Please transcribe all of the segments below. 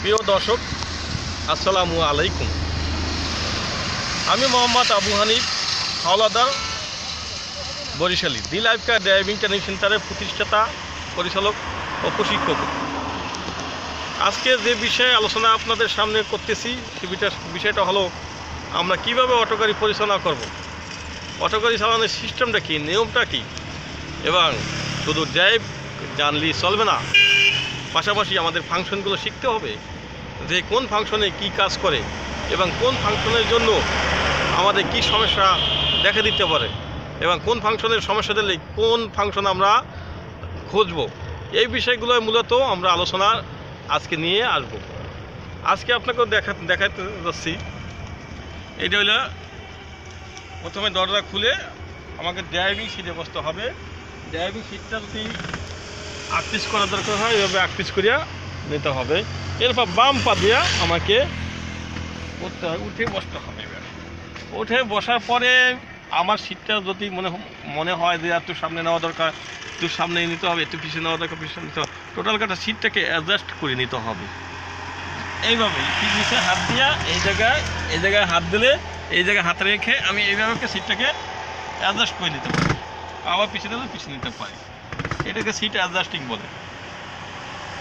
প্রিয় দর্শক, আসসালামু আলাইকুম। আমি Mohammad Abu Hanif, Howlader Barishali, the life car driving training সেন্টারের প্রতিষ্ঠাতা, পরিচালক ও প্রশিক্ষক। আজকে যে বিষয়ে আলোচনা আপনাদের সামনে করতেছি সেটা বিষয়টা হলো, আমরা কীভাবে অটো গাড়ি পরিচালনা করব? অটো চালানোর সিস্টেমটা কী? নিয়মটা কী? এবং শুধু ড্রাইভ জানলি চলবে না। পাশাপাশি আমাদের ফাংশনগুলো শিখতে হবে যে কোন ফাংশনে কি কাজ করে এবং কোন ফাংশনের জন্য আমাদের কি সমস্যা দেখা দিতে পারে এবং কোন ফাংশনের সমস্যা দিলে কোন ফাংশন আমরা খুঁজব। এই বিষয়গুলো মূলত আমরা আলোচনা আজকে নিয়ে আসব। আজকে আপনাকে দেখা, দেখাতে যাচ্ছি। এটা হলো প্রথমে দরজা খুলে আমাকে ড্রাইভিং সিটে বসতে হবে। ড্রাইভিং সিটটা যদি আট পিস করা দরকার হয়, এভাবে আট পিস করিয়া নিতে হবে। এরপর বাম পা দিয়া আমাকে করতে হয়, উঠে বসতে হবে এবার। উঠে বসার পরে আমার সিটটা যদি মনে মনে হয় যে একটু সামনে নেওয়া দরকার, একটু সামনে নিতে হবে, একটু পিছিয়ে নেওয়া দরকার পিছনে নিতে হবে টোটাল কাটা সিটটাকে অ্যাডজাস্ট করে নিতে হবে। এইভাবে নিচে হাত দিয়া এই জায়গায় এই জায়গায় হাত দিলে এই জায়গায় হাত রেখে আমি এইভাবে সিটটাকে অ্যাডজাস্ট করে নিতে পারি। আবার পিছিয়ে দিলে পিছিয়ে নিতে পারি। এটাকে সিট অ্যাডজাস্টিং বলে।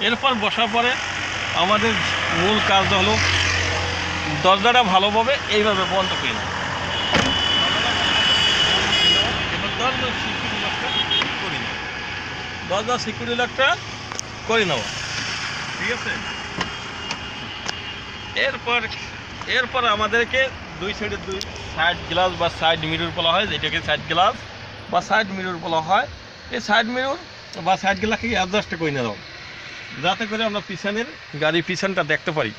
এরপর বসার পরে আমাদের মূল কাজ হলো দরজাটা ভালোভাবে এইভাবে বন্ধ করে নেওয়া এবার দরজার সিকিউরিটি লকটা করে লকটা করে ঠিক আছে? এরপর এরপর আমাদেরকে দুই সাইডে দুই সাইড গ্লাস বা সাইড মিরর বলা হয়, যেটাকে সাইড গ্লাস বা সাইড মিরর বলা হয়, এই সাইড মিরর বা সাইড গ্লাসকে অ্যাডজাস্ট করে নিয়ে দাও যাতে করে আমরা পিছনের গাড়ির পিছনটা দেখতে পারি।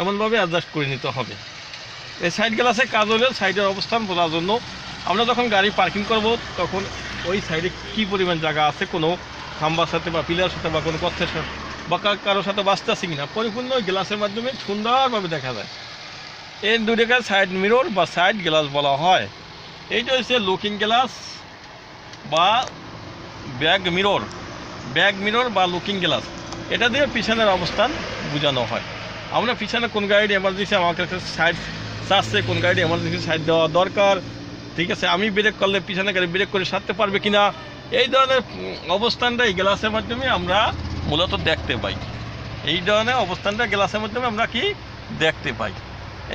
এমনভাবে অ্যাডজাস্ট করে নিতে হবে। এই সাইড গ্লাসে কাজ হলে সাইডের অবস্থান বোঝার জন্য আমরা যখন গাড়ি পার্কিং করব, তখন ওই সাইডে কী পরিমাণ জায়গা আছে, কোনো খাম্বার সাথে বা পিলার সাথে বা কোনো পথের সাথে বা কারোর সাথে বাঁচতে আছে কিনা, পরিপূর্ণ গ্লাসের মাধ্যমে সুন্দরভাবে দেখা যায়। এই দুটাকে সাইড মিরর বা সাইড গ্লাস বলা হয়। এইটা হচ্ছে লুকিং গ্লাস বা ব্যাগ মিরর ব্যাগ মিরর বা লুকিং গ্লাস এটা দিয়ে পিছনের অবস্থান বোঝানো হয়। আমরা পিছনে কোন গাড়ির এমার্জেন্সি আমার কাছে সাইড চাচ্ছে, কোন গাড়ির এমার্জেন্সি সাইড দেওয়া দরকার, ঠিক আছে? আমি ব্রেক করলে পিছনে গাড়ি ব্রেক করে সারতে পারবে কিনা? এই ধরনের অবস্থানটা এই গ্লাসের মাধ্যমে আমরা মূলত দেখতে পাই। এই ধরনের অবস্থানটা গ্লাসের মাধ্যমে আমরা কি দেখতে পাই?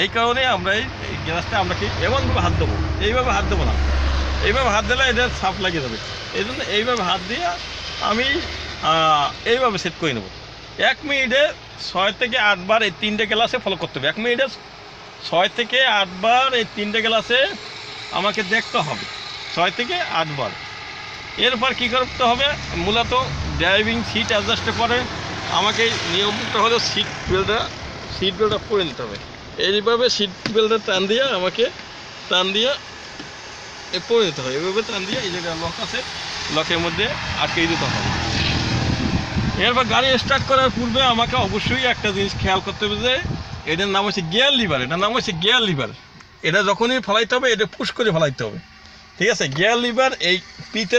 এই কারণে আমরা এই গ্লাসটা আমরা কি এমনভাবে হাত দেবো? এইভাবে হাত দেবো না। এইভাবে হাত দিলে এদের সাপ লাগিয়ে যাবে এই জন্য এইভাবে হাত দিয়ে আমি এইভাবে সেট করে নেব। এক মিনিটে ছয় থেকে আটবার এই তিনটে গ্লাসে ফলো করতে হবে। এক মিনিটে ছয় থেকে আটবার এই তিনটে গ্লাসে আমাকে দেখতে হবে। ছয় থেকে আটবার। এরপর কী করতে হবে? মূলত ড্রাইভিং সিট অ্যাডজাস্ট করে আমাকে নিয়মটা হলো সিট বেল্টটা সিট বেল্টটা পরে নিতে হবে। এইভাবে সিট বেল্টটা টান দিয়ে আমাকে টান দিয়ে এ পরে নিতে হবে এভাবে টান দিয়ে এই জায়গায় লক আছে। লকের মধ্যে আটকে দিতে হবে এরপর গাড়ি স্টার্ট করার পূর্বে আমাকে অবশ্যই একটা জিনিস খেয়াল করতে হবে যে, এটার নাম হচ্ছে গিয়ার লিভার এটার নাম হচ্ছে গিয়ার লিভার এটা যখনই ফেলাইতে হবে, এটা পুশ করে ফেলাইতে হবে। ঠিক আছে? গিয়ার লিভার এই পিতে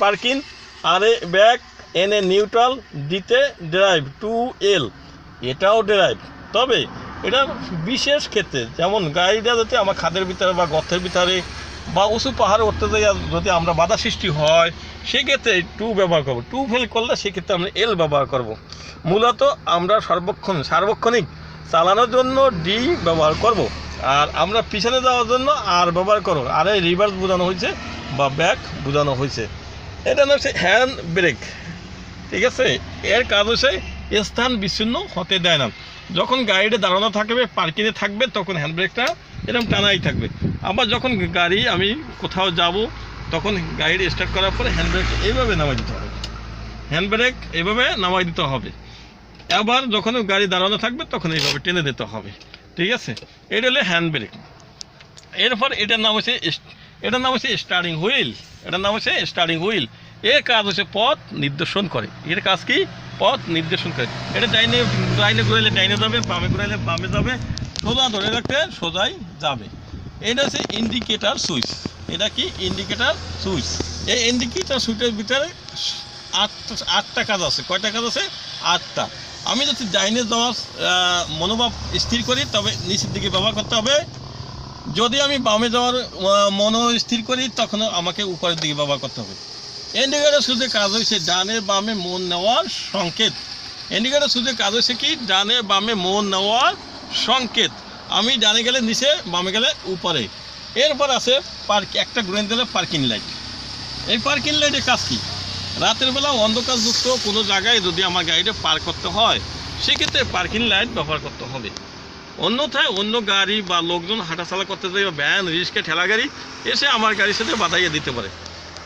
পার্কিং আর এ ব্যাক এন এ নিউট্রাল দিতে ড্রাইভ টু এল এটাও ড্রাইভ তবে এটা বিশেষ ক্ষেত্রে, যেমন গাড়িটা যদি আমার খাদের ভিতরে বা গর্তের ভিতরে বা উঁচু পাহাড়ে উঠতে যাই যদি আমরা বাধা সৃষ্টি হয়, সেক্ষেত্রে টু ব্যবহার করব। টু ফেল করলে সেক্ষেত্রে আমরা এল ব্যবহার করব। মূলত আমরা সর্বক্ষণ সার্বক্ষণিক চালানোর জন্য ডি ব্যবহার করব। আর আমরা পিছনে যাওয়ার জন্য আর ব্যবহার করব। আর এই রিভার্স বোঝানো হয়েছে বা ব্যাক বোঝানো হয়েছে। এটা হচ্ছে হ্যান্ড ব্রেক ঠিক আছে? এর কাজ হচ্ছে স্থান বিচ্ছিন্ন হতে দেয় না। যখন গাড়িটা দাঁড়ানো থাকবে পার্কিংয়ে থাকবে, তখন হ্যান্ড ব্রেকটা এরকম টানাই থাকবে। আবার যখন গাড়ি আমি কোথাও যাব, তখন গাড়ি স্টার্ট করার পরে হ্যান্ড ব্রেক এইভাবে নামাই দিতে হবে। হ্যান্ড ব্রেক এইভাবে নামাই দিতে হবে। আবার যখন গাড়ি দাঁড়ানো থাকবে, তখন এইভাবে টেনে দিতে হবে। ঠিক আছে? এটা হলো হ্যান্ড ব্রেক এরপর এটার নাম হচ্ছে এটার নাম হচ্ছে স্টারিং হুইল এটার নাম হচ্ছে স্টারিং হুইল এর কাজ হচ্ছে পথ নির্দেশন করে। এর কাজ কি? পথ নির্দেশন করে। এটা ডাইনে ডাইনে ঘুরাইলে ডাইনে যাবে, বামে ঘুরাইলে বামে যাবে সোজা ধরে রাখতে সোজাই যাবে। এটা হচ্ছে ইন্ডিকেটার সুইচ এটা কি? ইন্ডিকেটার সুইচ এই ইন্ডিকেটার সুইচের ভিতরে আটটা আটটা কাজ আছে। কয়টা কাজ আছে? আটটা। আমি যদি ডাইনে যাওয়ার মনোভাব স্থির করি, তবে নিচের দিকে ব্যবহার করতে হবে। যদি আমি বামে যাওয়ার মনো স্থির করি তখন আমাকে উপরের দিকে ব্যবহার করতে হবে। ইন্ডিকেটার শুধু কাজ হয়েছে ডানে বামে মন নেওয়ার সংকেত। ইন্ডিকেটার শুধু কাজ হয়েছে কি? ডানে বামে মন নেওয়ার সংকেত। আমি ডানে গেলে, নিচে বামে গেলে, উপরে। এরপর আছে পার্ক একটা ঘুরে দিলে পার্কিং লাইট এই পার্কিং লাইটের কাজ কি? রাতের বেলা অন্ধকারযুক্ত কোনো জায়গায় যদি আমার গাড়িটা পার্ক করতে হয়, সেক্ষেত্রে পার্কিং লাইট ব্যবহার করতে হবে। অন্যথায় অন্য গাড়ি বা লোকজন হাঁটাচলা করতে যাই বা ভ্যান রিক্সা, ঠেলা গাড়ি এসে আমার গাড়ির সাথে বাধাইয়া দিতে পারে।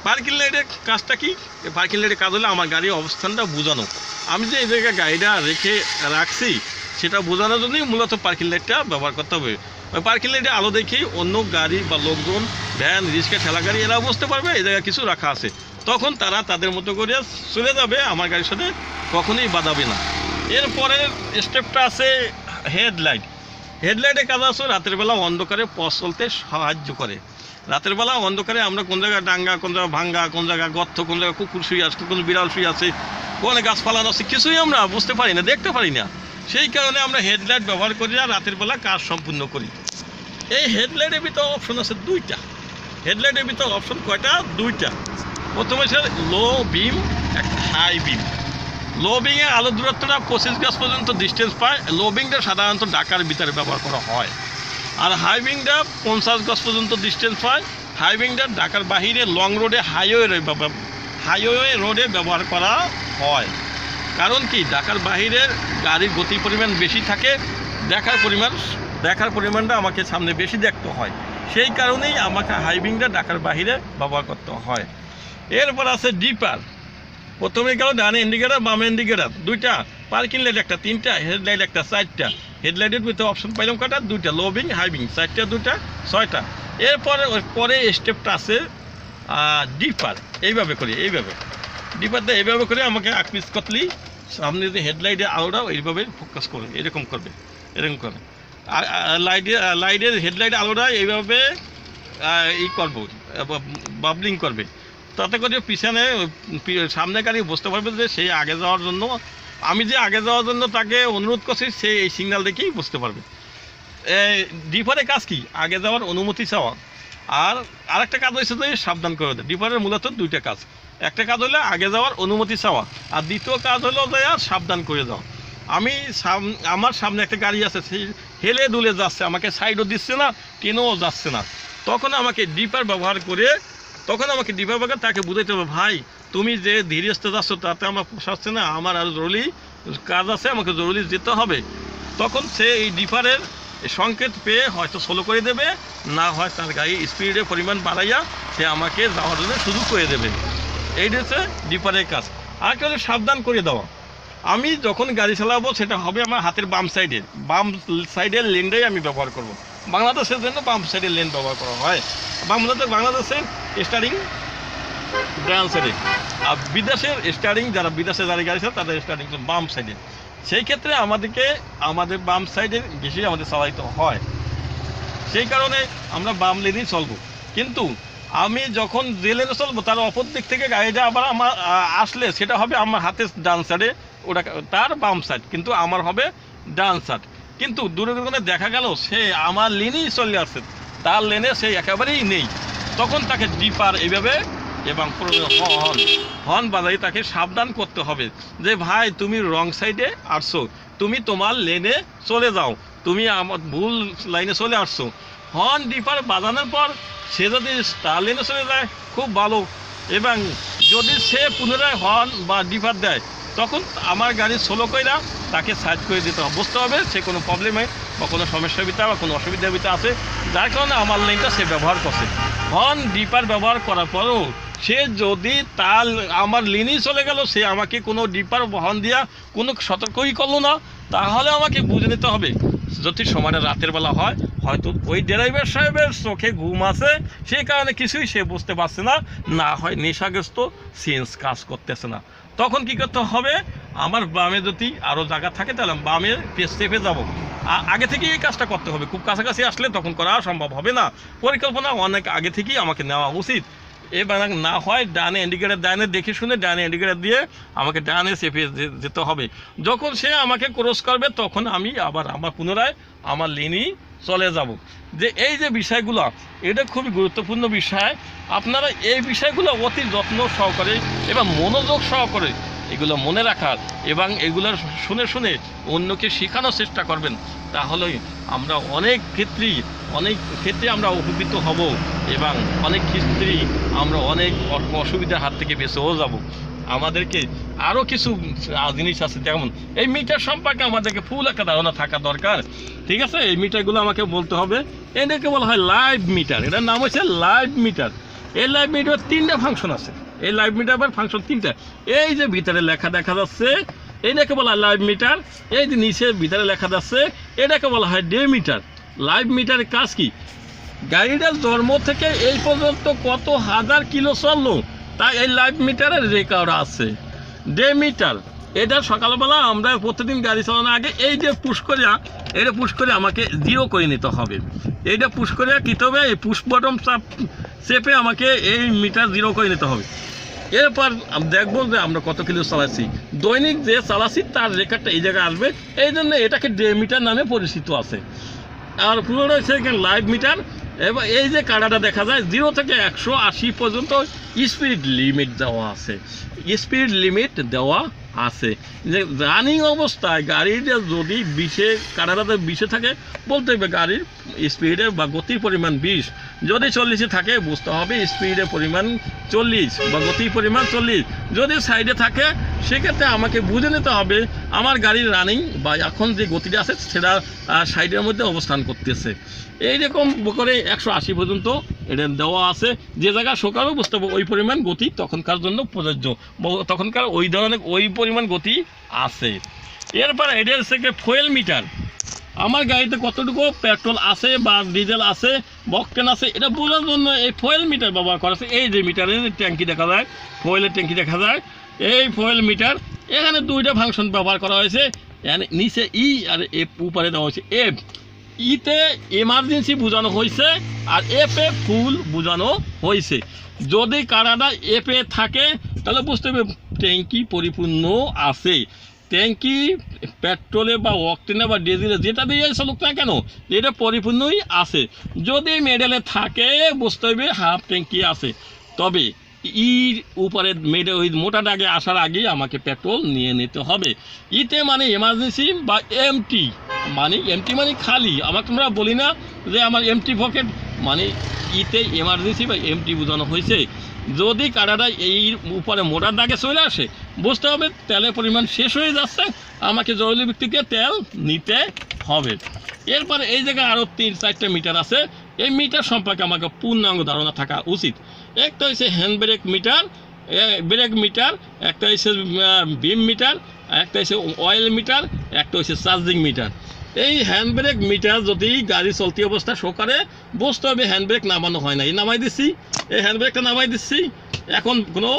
পার্কিং লাইটের কাজটা কি? পার্কিং লাইটের কাজ হলে আমার গাড়ির অবস্থানটা বোঝানো। আমি যে এই জায়গায় গাড়িটা রেখে রাখছি সেটা বোঝানোর জন্যই মূলত পার্কিং লাইটটা ব্যবহার করতে হবে। ওই পার্কিং লাইটে আলো দেখেই অন্য গাড়ি বা লোকজন ভ্যান রিক্সা, ঠেলা গাড়ি এরা বুঝতে পারবে, এই জায়গায় কিছু রাখা আছে। তখন তারা তাদের মতো করে চলে যাবে, আমার গাড়ির সাথে কখনোই বাঁধাবে না। এরপরে স্টেপটা আছে হেডলাইট হেডলাইটের কাজ আছে রাতের বেলা অন্ধকারে পথ চলতে সাহায্য করে। রাতের বেলা অন্ধকারে আমরা কোন জায়গায় ডাঙ্গা, কোন জায়গায় ভাঙ্গা, কোন জায়গায় গর্ত, কোন জায়গায় কুকুর শুয়ে আছে, কোন বিড়াল শুয়ে আছে, কোন গাছপালা আছে, কিছুই আমরা বুঝতে পারি না, দেখতে পারি না। সেই কারণে আমরা হেডলাইট ব্যবহার করি আর রাতের বেলা কাজ সম্পূর্ণ করি। এই হেডলাইটের ভিতর অপশন আছে দুইটা। হেডলাইটের ভিতর অপশন কয়টা? দুইটা। প্রথমে আছে লো বিম, একটা হাই বিম। লো বিংয়ে আলো দূরত্বটা পঁচিশ গাছ পর্যন্ত ডিস্টেন্স পায়। লো বিংটা সাধারণত ঢাকার ভিতরে ব্যবহার করা হয়। আর হাই বিংটা পঞ্চাশ গাছ পর্যন্ত ডিস্টেন্স পায়। হাই বিংটা ঢাকার বাহিরে লং রোডে হাইওয়ে হাইওয়ে রোডে ব্যবহার করা হয়। কারণ কি? ঢাকার বাহিরের গাড়ির গতি পরিমাণ বেশি থাকে, দেখার পরিমাণ, দেখার পরিমাণটা আমাকে সামনে বেশি দেখতে হয়। সেই কারণেই আমাকে হাইবিংটা ঢাকার বাহিরে ব্যবহার করতে হয়। এরপর আছে ডিপার। প্রথমে গেল ডানে ইন্ডিকেটার, বামে ইন্ডিকেটার, দুইটা। পার্কিং লাইট একটা, তিনটা। হেডলাইট একটা, চারটা। হেডলাইটের ভিতরে অপশন পাইলাম কটা দুইটা। লোবিং, হাইবিং, চারটা, দুইটা, ছয়টা। এরপরে পরে স্টেপটা আছে ডিপার। এইভাবে করি, এইভাবে। ডিপারটা এইভাবে করে আমাকে আকপিস করলেই সামনে যে হেডলাইটে আলোটাও এইভাবে ফোকাস করবে এরকম করবে, এরকম করে আর লাইটে লাইটের হেডলাইট আলোটা এইভাবে ই করব বাবলিং করবে। তাতে করে পিছনে সামনে গাড়ি বুঝতে পারবে যে সেই আগে যাওয়ার জন্য, আমি যে আগে যাওয়ার জন্য তাকে অনুরোধ করছি, সে এই সিগন্যাল দেখেই বুঝতে পারবে। ডিফারের কাজ কি? আগে যাওয়ার অনুমতি চাওয়া। আর আরেকটা কাজ হয়েছে যে সাবধান করে দেয় ডিফারের মূলত দুইটা কাজ। একটা কাজ হলো আগে যাওয়ার অনুমতি চাওয়া, আর দ্বিতীয় কাজ হলো যে আর সাবধান করে দেওয়া আমি আমার সামনে একটা গাড়ি আছে, সেই হেলে দুলে যাচ্ছে, আমাকে সাইডও দিচ্ছে না, টেনেও যাচ্ছে না। তখন আমাকে ডিপার ব্যবহার করে, তখন আমাকে ডিপার ব্যবহার তাকে বুঝাইতে হবে, ভাই, তুমি যে ধীরে আসতে যাচ্ছ তাতে আমার পোষাচ্ছে না, আমার আর জরুরি কাজ আছে, আমাকে জরুরি যেতে হবে। তখন সে এই ডিপারের সংকেত পেয়ে হয়তো স্লো করে দেবে, না হয় তার গাড়ি স্পিডের পরিমাণ বাড়াইয়া সে আমাকে যাওয়ার জন্য সুযোগ করে দেবে। এইটা হচ্ছে ডিপারের কাজ। আর হলো সাবধান করে দেওয়া আমি যখন গাড়ি চালাবো, সেটা হবে আমার হাতের বাম সাইডের বাম সাইডের লেনটাই আমি ব্যবহার করব। বাংলাদেশের জন্য বাম সাইডের লেন ব্যবহার করা হয়। বাংলাদেশ বাংলাদেশের স্টারিং ডান সাইডে আর বিদেশের স্টারিং যারা বিদেশে যারা গাড়ি চালায়, তাদের স্টারিং বাম সাইডে সেই ক্ষেত্রে আমাদেরকে আমাদের বাম সাইডের বেশি আমাদের চালাইতে হয়। সেই কারণে আমরা বাম লেনেই চলবো। কিন্তু আমি যখন লেনে চলবো, তার অপর দিক থেকে গাড়িটা আবার আমার আসলে সেটা হবে আমার হাতের ডান সাইডে ওটা তার বাম সাইড কিন্তু আমার হবে ডান সাইড কিন্তু দূরে দূরে দেখা গেল, সে আমার লেনেই চলে আসছে তার লেনে সে একেবারেই নেই। তখন তাকে ডিপার এইভাবে এবং হর্ন হর্ন বাজাই তাকে সাবধান করতে হবে যে, ভাই, তুমি রং সাইডে আসছো, তুমি তোমার লেনে চলে যাও, তুমি আমার ভুল লাইনে চলে আসছো। হর্ন ডিপার বাজানোর পর সে যদি লেনে চলে যায়, খুব ভালো। এবং যদি সে পুনরায় হর্ন বা ডিপার দেয়, তখন আমার গাড়ি সোলো কইরা তাকে সাইড করে দিতে হবে। বুঝতে হবে, সে কোনো প্রবলেমে বা কোনো সমস্যার ভিতরে বা কোনো অসুবিধার ভিতরে আছে। যার কারণে আমার লাইনটা সে ব্যবহার করছে। হর্ন ডিপার ব্যবহার করার পরেও সে যদি তার, আমার লিনই চলে গেল, সে আমাকে কোনো ডিপার বহন দিয়া কোনো সতর্কই করল না, তাহলে আমাকে বুঝে নিতে হবে। যদি সময়টা রাতের বেলা হয়, হয়তো ওই ড্রাইভার সাহেবের চোখে ঘুম আছে, সেই কারণে কিছুই সে বুঝতে পারছে না না হয় নেশাগ্রস্ত, সেন্স কাজ করতেছে না। তখন কি করতে হবে? আমার বামে যদি আরও জায়গা থাকে, তাহলে বামে স্টেপে যাব। আগে থেকেই এই কাজটা করতে হবে। খুব কাছাকাছি আসলে তখন করা সম্ভব হবে না। পরিকল্পনা অনেক আগে থেকেই আমাকে নেওয়া উচিত। এবার না হয় ডানে ইন্ডিকেটার ডানে দেখে শুনে ডানে ইন্ডিকেটার দিয়ে আমাকে ডানে চেপে যেতে হবে। যখন সে আমাকে ক্রস করবে, তখন আমি আবার আমার পুনরায় আমার লেনি চলে যাব। যে এই যে বিষয়গুলো, এটা খুবই গুরুত্বপূর্ণ বিষয়। আপনারা এই বিষয়গুলো অতি যত্ন সহকারে এবং মনোযোগ সহকারে এগুলো মনে রাখার এবং এগুলো শুনে শুনে অন্যকে শেখানোর চেষ্টা করবেন, তাহলেই আমরা অনেক ক্ষেত্রেই, অনেক ক্ষেত্রে আমরা উপকৃত হব এবং অনেক ক্ষেত্রেই আমরা অনেক অসুবিধার হাত থেকে বেঁচেও যাব। আমাদেরকে আরও কিছু জিনিস আছে, যেমন এই মিটার সম্পর্কে আমাদেরকে ফুল একটা ধারণা থাকা দরকার। ঠিক আছে? এই মিটারগুলো আমাকে বলতে হবে। এটাকে বলা হয় লাইভ মিটার। এটার নাম হচ্ছে লাইভ মিটার। এই লাইভ মিটার তিনটা ফাংশন আছে। এই লাইভ মিটার ফাংশন তিনটা। এই যে ভিতরে লেখা দেখা যাচ্ছে এটাকে বলা হয় লাইভ মিটার এই যে নিচে ভিতরে লেখা যাচ্ছে এটাকে বলা হয় ডে মিটার লাইভ মিটারের কাজ কি? গাড়িটার জন্ম থেকে এই পর্যন্ত কত হাজার কিলো চলল তা এই লাইভ মিটারের রেকর্ড আছে। ডে মিটার এটা সকালবেলা আমরা প্রতিদিন গাড়ি চালানোর আগে এই যে পুশ করিয়া এটা পুশ করে আমাকে জিরো করে নিতে হবে। এইটা পুশ করে কীতে হবে এই পুশ বটম চাপ, চেপে আমাকে এই মিটার জিরো করে নিতে হবে। এরপর দেখব যে আমরা কত কিলো চালাচ্ছি। দৈনিক যে চালাচ্ছি, তার রেকর্ডটা এই জায়গায় আসবে। এই জন্য এটাকে ডে মিটার নামে পরিচিত আছে। আর পুরোটা হচ্ছে লাইভ মিটার এবার এই যে কাড়াটা দেখা যায় জিরো থেকে একশো আশি পর্যন্ত স্পিড লিমিট দেওয়া আছে। স্পিড লিমিট দেওয়া আছে। যে রানিং অবস্থায় গাড়িটা যদি বিশে কাড়াটাতে বিশে থাকে, বলতে হবে গাড়ির স্পিডে বা গতির পরিমাণ বিশ। যদি চল্লিশে থাকে, বুঝতে হবে স্পিডের পরিমাণ চল্লিশ বা গতির পরিমাণ চল্লিশ। যদি সাইডে থাকে সেক্ষেত্রে আমাকে বুঝে নিতে হবে, আমার গাড়ির রানিং বা এখন যে গতিটা আছে সেটা সাইডের মধ্যে অবস্থান করতেছে। এইরকম করে একশো আশি পর্যন্ত এটা দেওয়া আছে। যে জায়গায় সকালেও বুঝতে ওই পরিমাণ গতি তখনকার জন্য প্রযোজ্য। তখনকার ওই ধরনের ওই পরিমাণ গতি আছে। এরপর এটা হচ্ছে ফুয়েল মিটার আমার গাড়িতে কতটুকু পেট্রোল আছে বা ডিজেল আছে, বকটেন আছে, এটা বোঝার জন্য এই ফুয়েল মিটার ব্যবহার করা আছে। এই যে মিটারের ট্যাঙ্কি দেখা যায় ফুয়েলের ট্যাঙ্কি দেখা যায় এই ফয়েল মিটার এখানে দুইটা ফাংশন ব্যবহার করা হয়েছে। নিচে ই আর এফ উপরে দেওয়া হয়েছে। এফ ইতে এমার্জেন্সি বোঝানো হয়েছে আর এফে ফুল বোঝানো হয়েছে। যদি কারাটা এফে থাকে, তাহলে বুঝতে হবে ট্যাঙ্কি পরিপূর্ণ আছে। ট্যাঙ্কি, পেট্রোলে বা অক্টেনে বা ডিজেলে যেটা দিয়ে চালুক না কেন, এটা পরিপূর্ণই আছে। যদি মেডেলে থাকে, বুঝতে হবে হাফ ট্যাঙ্কি আছে। তবে ইর উপরে মেডে ওই মোটা দাগে আসার আগেই আমাকে পেট্রোল নিয়ে নিতে হবে। ইতে মানে এমার্জেন্সি বা এমটি মানে এমটি মানে খালি। আমার তোমরা বলি না যে আমার এমটি পকেট মানে ইতে এমার্জেন্সি বা এমটি বোঝানো হয়েছে। যদি কারাটা এই উপরে মোটার দাগে চলে আসে, বুঝতে হবে তেলের পরিমাণ শেষ হয়ে যাচ্ছে, আমাকে জরুরি ভিত্তিতে তেল নিতে হবে। এরপরে এই জায়গায় আরও তিন চারটে মিটার আছে। এই মিটার সম্পর্কে আমাকে পূর্ণাঙ্গ ধারণা থাকা উচিত। একটা হচ্ছে hand brake meter brake meter একটা হচ্ছে বিম মিটার একটা হচ্ছে অয়েল মিটার একটা হচ্ছে চার্জিং মিটার এই হ্যান্ড ব্রেক মিটার যদি গাড়ি চলতি অবস্থা করে বুঝতে হবে হ্যান্ড ব্রেক নামানো হয় না। এই নামাই দিচ্ছি এই হ্যান্ড ব্রেকটা নামাই দিচ্ছি এখন কোনো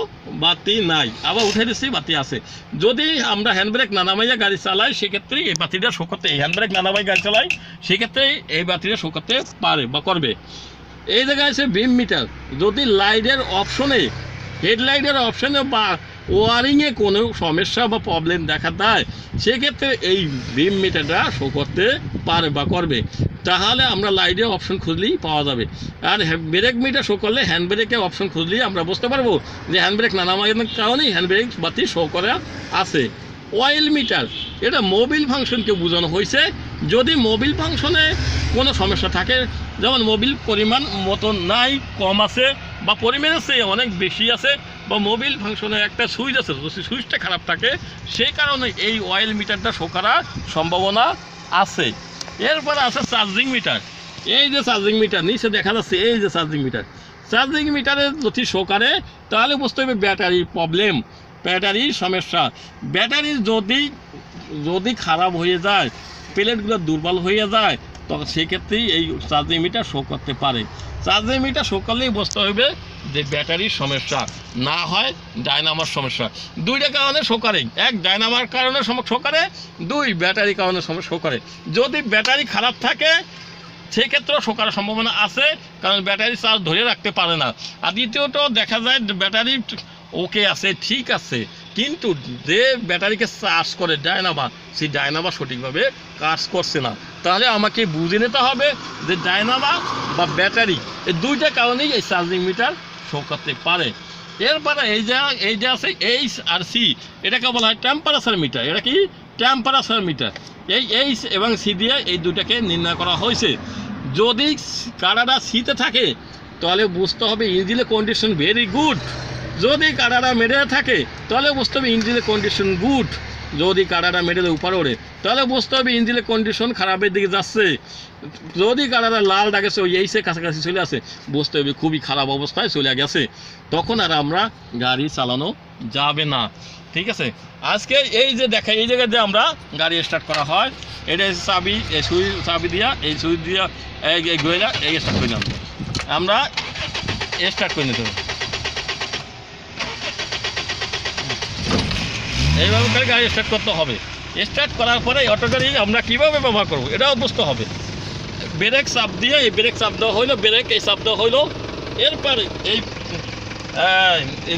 বাতি নাই। আবার উঠে দিচ্ছি বাতি আছে। যদি আমরা হ্যান্ড ব্রেক না নামাইয়া গাড়ি চালাই, সেক্ষেত্রে এই বাতিটা শো করতে হ্যান্ড ব্রেক না নামাই গাড়ি চালাই, সেক্ষেত্রে এই বাতিটা শো করতে পারে বা করবে। এই জায়গায় আছে বিম মিটার যদি লাইটের অপশনে হেডলাইটের অপশনে বা ওয়ারিংয়ে কোনো সমস্যা বা প্রবলেম দেখা দেয়, সেক্ষেত্রে এই বিম মিটারটা শো করতে পারে বা করবে। তাহলে আমরা লাইটের অপশন খুঁজলেই পাওয়া যাবে। আর ব্রেক মিটার শো করলে হ্যান্ড ব্রেকের অপশন খুঁজলেই আমরা বুঝতে পারব যে হ্যান্ড ব্রেক না নামার কারণেই হ্যান্ড ব্রেক বাতি শো করা আছে। অয়েল মিটার এটা মোবিল ফাংশনকে বোঝানো হয়েছে। যদি মোবিল ফাংশনে কোনো সমস্যা থাকে যেমন মোবিল পরিমাণ মতো নাই, কম আছে, বা পরিমাণের চেয়ে অনেক বেশি আছে, বা মোবিল ফাংশনে একটা সুইচ আছে সুইচটা খারাপ থাকে, সেই কারণে এই অয়েল মিটারটা শো করার সম্ভাবনা আছে। এরপর আছে চার্জিং মিটার এই যে চার্জিং মিটার নিচে দেখা যাচ্ছে এই যে চার্জিং মিটার চার্জিং মিটারে যদি শো করে তাহলে বুঝতে হবে ব্যাটারির প্রবলেম ব্যাটারির সমস্যা। ব্যাটারি যদি যদি খারাপ হয়ে যায় প্লেটগুলো দুর্বল হয়ে যায় তখন সেক্ষেত্রেই এই চার্জিং মিটার শো করতে পারে। চার্জিং মিটার শো করলেই বুঝতে হবে যে ব্যাটারির সমস্যা। না হয় ডায়নামার সমস্যা। দুইটা কারণে শো করে। এক ডায়নামার কারণে শো করে। দুই ব্যাটারি কারণে শো করে। যদি ব্যাটারি খারাপ থাকে, সেক্ষেত্রেও শোকার সম্ভাবনা আছে, কারণ ব্যাটারি চার্জ ধরে রাখতে পারে না। আর দ্বিতীয়ত দেখা যায় ব্যাটারি ওকে আছে, ঠিক আছে। কিন্তু যে ব্যাটারিকে চার্জ করে ডায়নামা, সেই ডায়নামা সঠিকভাবে কাজ করছে না। তাহলে আমাকে বুঝে নিতে হবে যে ডায়নামা বা ব্যাটারি এই দুইটা কারণেই এই চার্জিং মিটার শো করতে পারে। এরপরে এই যে এই যে আছে এইচ আর সি এটাকে বলা হয় টেম্পারেচার মিটার এটা কি? টেম্পারেচার মিটার এই এইচ এবং সি দিয়ে এই দুটাকে নির্ণয় করা হয়েছে। যদি কারাটা সিতে থাকে, তাহলে বুঝতে হবে ইঞ্জিনের কন্ডিশন ভেরি গুড যদি কারাটা মেডেলে থাকে, তাহলে বুঝতে হবে ইঞ্জিনের কন্ডিশন গুড যদি কারাটা মেডেলে উপরে ওড়ে, তাহলে বুঝতে হবে ইঞ্জিনের কন্ডিশন খারাপের দিকে যাচ্ছে। যদি কারাটা লাল ডাকেছে ওই এইসে কাছাকাছি চলে আসে বুঝতে হবে খুবই খারাপ অবস্থায় চলে গেছে। তখন আর আমরা গাড়ি চালানো যাবে না। ঠিক আছে? আজকে এই যে দেখা, এই জায়গায় যে আমরা গাড়ি স্টার্ট করা হয়। এটা চাবি, এই সুই, চাবি দিয়া, এই সুই দিয়া, এই গইলা এই স্টার্ট করে আমরা স্টার্ট করে নিতে হবে। এইভাবে করে গাড়ি স্টার্ট করতে হবে। স্টার্ট করার পরে অটো গাড়ি আমরা কীভাবে ব্যবহার করব, এটাও বুঝতে হবে। ব্রেক চাপ দিয়ে, এই ব্রেক চাপ দেওয়া হইল ব্রেক এই চাপ দেওয়া হইল। এরপরে এই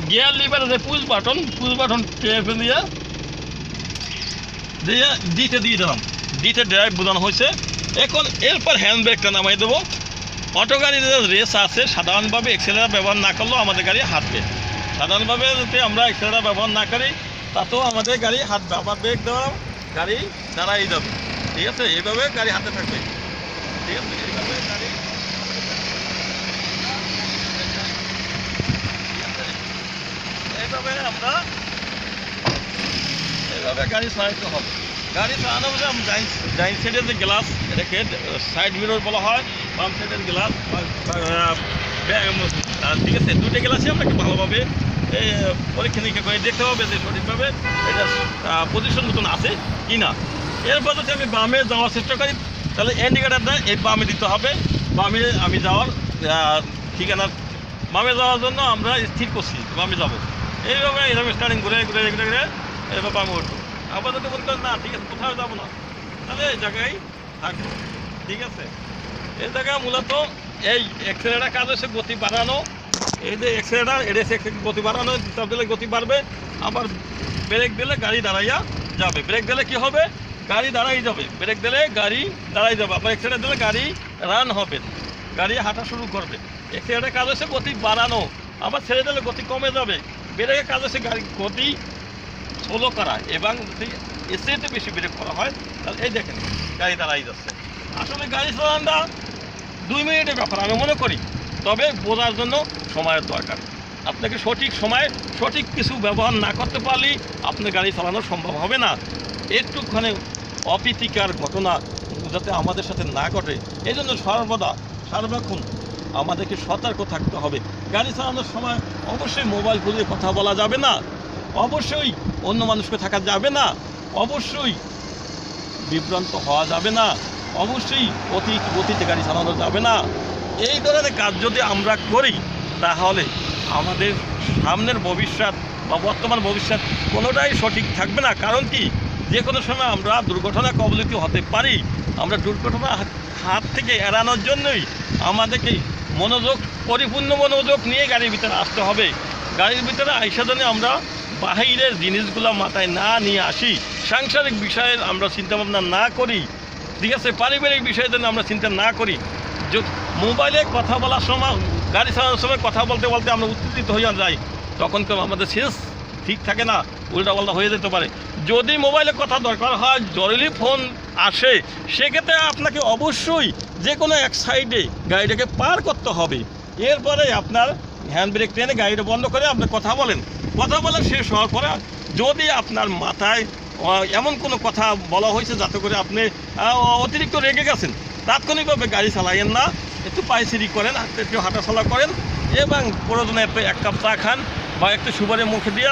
গিয়ার লিভার যে পুশ বাটন পুশ বাটন টেপে দিয়ে দিয়ে ডিতে দিয়ে দিলাম। ডিতে ড্রাইভ বোঝানো হয়েছে। এখন এরপর হ্যান্ড ব্রেকটা নামাই দেবো। অটো গাড়ির যে রেস আছে, সাধারণভাবে এক্সেলেটার ব্যবহার না করলেও আমাদের গাড়ি হাঁটবে। সাধারণভাবে যদি আমরা এক্সেলেটার ব্যবহার না করি তাতেও আমাদের গাড়ি হাঁটবে আবার ব্রেক দেওয়া গাড়ি দাঁড়াই যাবে। ঠিক আছে? এইভাবে গাড়ি হাতে থাকবে। ঠিক আছে? এইভাবে গাড়ি আমরা ডাইন যে সাইড বলা হয় ঠিক আছে? দুইটা গ্লাসই আপনাকে ভালোভাবে পরীক্ষা নিরীক্ষা করে দেখতে হবে যে সঠিকভাবে এটা পজিশন মতন আছে কি না। এরপর যদি আমি বামে যাওয়ার চেষ্টা করি তাহলে ইন্ডিকেটারটা এই বামে দিতে হবে। বামে আমি যাওয়ার আহ, ঠিকানা বামে যাওয়ার জন্য আমরা স্থির করছি বামে যাব। এইভাবে এইভাবে স্টার্টিং ঘুরে ঘুরে ঘুরে ঘুরে এবার বামে উঠবো। আবার যদি মনে না ঠিক আছে কোথাও যাব না। তাহলে এই জায়গায় থাকব ঠিক আছে? এই জায়গায় মূলত এই এক্সেলেটার কাজ হচ্ছে গতি বাড়ানো এই যে এক্সেলেটার এটা গতি বাড়ানো চাপ দিলে গতি বাড়বে, আবার ব্রেক দিলে গাড়ি দাঁড়াইয়া যাবে। ব্রেক দিলে কি হবে? গাড়ি দাঁড়াই যাবে। ব্রেক দিলে গাড়ি দাঁড়াই যাবে, আবার এক্সেলেটার দিলে গাড়ি রান হবে। গাড়ি হাঁটা শুরু করবে। এক্সেলেটার কাজ হচ্ছে গতি বাড়ানো, আবার ছেড়ে দিলে গতি কমে যাবে। ব্রেকের কাজ হচ্ছে গাড়ি গতি স্লো করা, এবং যদি এসিতে বেশি ব্রেক করা হয়, তাহলে এই দেখেন, গাড়ি দাঁড়াই যাচ্ছে। আসলে গাড়ি চালানটা দুই মিনিটের ব্যাপার, আমি মনে করি। তবে বোঝার জন্য সময়ের দরকার। আপনাকে সঠিক সময়ে সঠিক কিছু ব্যবহার না করতে পারলেই আপনার গাড়ি চালানো সম্ভব হবে না। একটুখানি অপ্রীতিকার ঘটনা যাতে আমাদের সাথে না ঘটে এই জন্য সর্বদা, সার্বক্ষণ আমাদেরকে সতর্ক থাকতে হবে। গাড়ি চালানোর সময় অবশ্যই মোবাইল খুলে কথা বলা যাবে না। অবশ্যই অন্য মানুষকে থাকা যাবে না। অবশ্যই বিভ্রান্ত হওয়া যাবে না। অবশ্যই অতি গতিতে গাড়ি চালানো যাবে না। এই ধরনের কাজ যদি আমরা করি তাহলে আমাদের সামনের ভবিষ্যৎ বা বর্তমান ভবিষ্যৎ কোনোটাই সঠিক থাকবে না। কারণ কি? যে কোনো সময় আমরা দুর্ঘটনা কবলিত হতে পারি। আমরা দুর্ঘটনা হাত- থেকে এড়ানোর জন্যই আমাদেরকে মনোযোগ, পরিপূর্ণ মনোযোগ নিয়ে গাড়ির ভিতরে আসতে হবে। গাড়ির ভিতরে আইসা জন্য আমরা বাহিরের জিনিসগুলো মাথায় না নিয়ে আসি, সাংসারিক বিষয়ে আমরা চিন্তাভাবনা না করি, ঠিক আছে? পারিবারিক বিষয়ে যেন আমরা চিন্তা না করি মোবাইলে কথা বলার সময় গাড়ি চালানোর সময় কথা বলতে বলতে আমরা উত্তেজিত হয়ে যাই। তখন তো আমাদের শেষ ঠিক থাকে না, উল্টাপাল্টা হয়ে যেতে পারে। যদি মোবাইলে কথা দরকার হয়, জরুরি ফোন আসে, সেক্ষেত্রে আপনাকে অবশ্যই যে কোনো এক সাইডে গাড়িটাকে পার করতে হবে। এরপরে আপনার হ্যান্ড ব্রেক টেনে গাড়িটা বন্ধ করে আপনি কথা বলেন। কথা বলা শেষ হওয়ার পরে যদি আপনার মাথায় এমন কোনো কথা বলা হয়েছে যাতে করে আপনি অতিরিক্ত রেগে গেছেন, তাৎক্ষণিকভাবে গাড়ি চালাইয়েন না। একটু পায়সিরি করেন একটু হাঁটাচলা করেন এবং প্রয়োজনে এক কাপ চা খান বা একটু সুপারের মুখে দিয়ে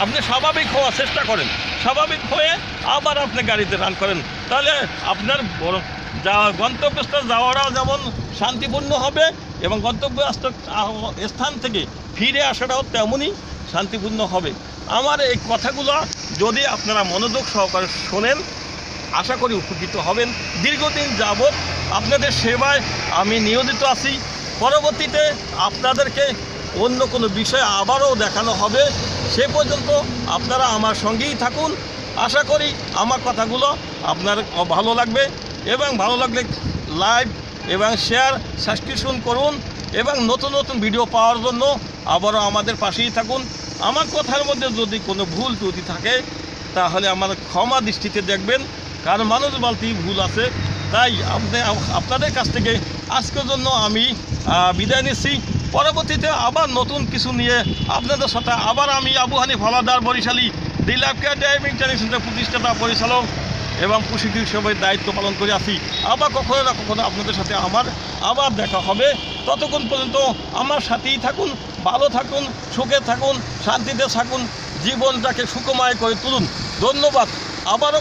আপনি স্বাভাবিক হওয়ার চেষ্টা করেন। স্বাভাবিক হয়ে আবার আপনি গাড়িতে রান করেন। তাহলে আপনার বড় যা গন্তব্যস্থল যাওয়াটাও যেমন শান্তিপূর্ণ হবে এবং গন্তব্যস্থল আহ, স্থান থেকে ফিরে আসাটাও তেমনই শান্তিপূর্ণ হবে। আমার এই কথাগুলো যদি আপনারা মনোযোগ সহকারে শোনেন আশা করি উপকৃত হবেন। দীর্ঘদিন যাবৎ আপনাদের সেবায় আমি নিয়োজিত আছি। পরবর্তীতে আপনাদেরকে অন্য কোনো বিষয় আবারও দেখানো হবে। সে পর্যন্ত আপনারা আমার সঙ্গেই থাকুন। আশা করি আমার কথাগুলো আপনার ভালো লাগবে এবং ভালো লাগলে লাইক এবং শেয়ার, সাবস্ক্রিপশন করুন এবং নতুন নতুন ভিডিও পাওয়ার জন্য আবারও আমাদের পাশেই থাকুন। আমার কথার মধ্যে যদি কোনো ভুল ত্রুটি থাকে, তাহলে আমার ক্ষমা দৃষ্টিতে দেখবেন। কারণ মানুষ বলতেই ভুল আছে। তাই আপনি, আপনাদের কাছ থেকে আজকের জন্য আমি বিদায় নিচ্ছি। পরবর্তীতে আবার নতুন কিছু নিয়ে আপনাদের সাথে আবার আমি আবু হানি ফলাদার বরিশালী দিলাভ কেয়ার ড্রাইভিং ট্রেনিং সেন্টার প্রতিষ্ঠাতা, পরিচালক এবং প্রশিক্ষক হিসেবে দায়িত্ব পালন করে আসি আবার কখনো না কখনো আপনাদের সাথে আমার, আবার দেখা হবে। ততক্ষণ পর্যন্ত আমার সাথেই থাকুন, ভালো থাকুন, সুখে থাকুন, শান্তিতে থাকুন, জীবনটাকে সুখময় করে তুলুন। ধন্যবাদ। আবারও